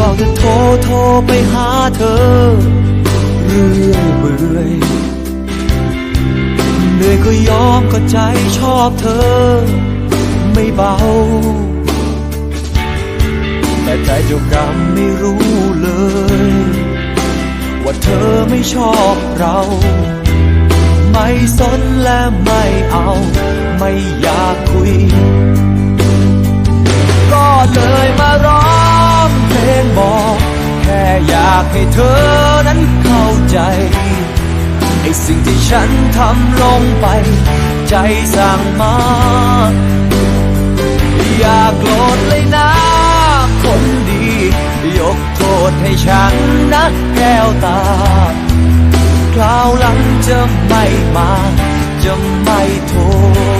เฝ้าจะโทรโทรไปหาเธอ เรื่อยเบื่อยเหนื่อยก็ยอมก็ใจชอบเธอ ไม่เบา แต่ใจเจ้ากรรมไม่รู้เลย ว่าเธอไม่ชอบเรา ไม่สนและไม่เอา ไม่อยากคุย ก็เลยมาร้อ ให้เธอนั้นเข้าใจไอ้สิ่งที่ฉันทำลงไป ใจสั่งมา อย่าโกรธเลยนะ คนดี ยกโทษให้ฉันนะแก้วตา คราวหลังจะไม่มา จะไม่โทษ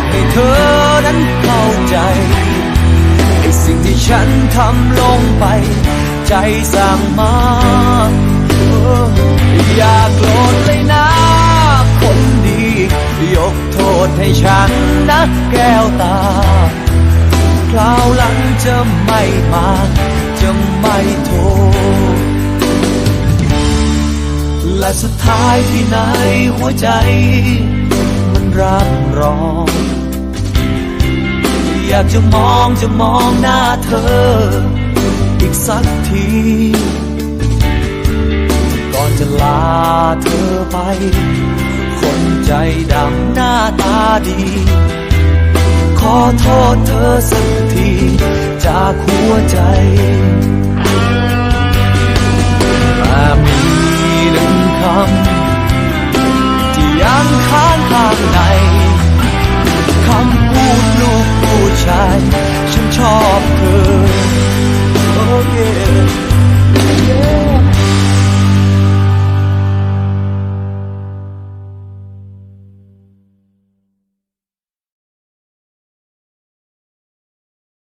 ากให้เธอนั้นเข้าใจไอ้สิ่งที่ฉันทำลงไป ใจสั่งมาอออย่าโกรธเลยนะ คนดี ยกโทษให้ฉันนะแก้วตาคราวหลังจะไม่มา จะไม่โทษและสุดท้ายที่ไหนหัวใจ รับรอง อยากจะมองจะมองหน้าเธอ อีกสักที ก่อนจะลาเธอไป คนใจดำหน้าตาดี ขอโทษเธอสักที จากหัวใจ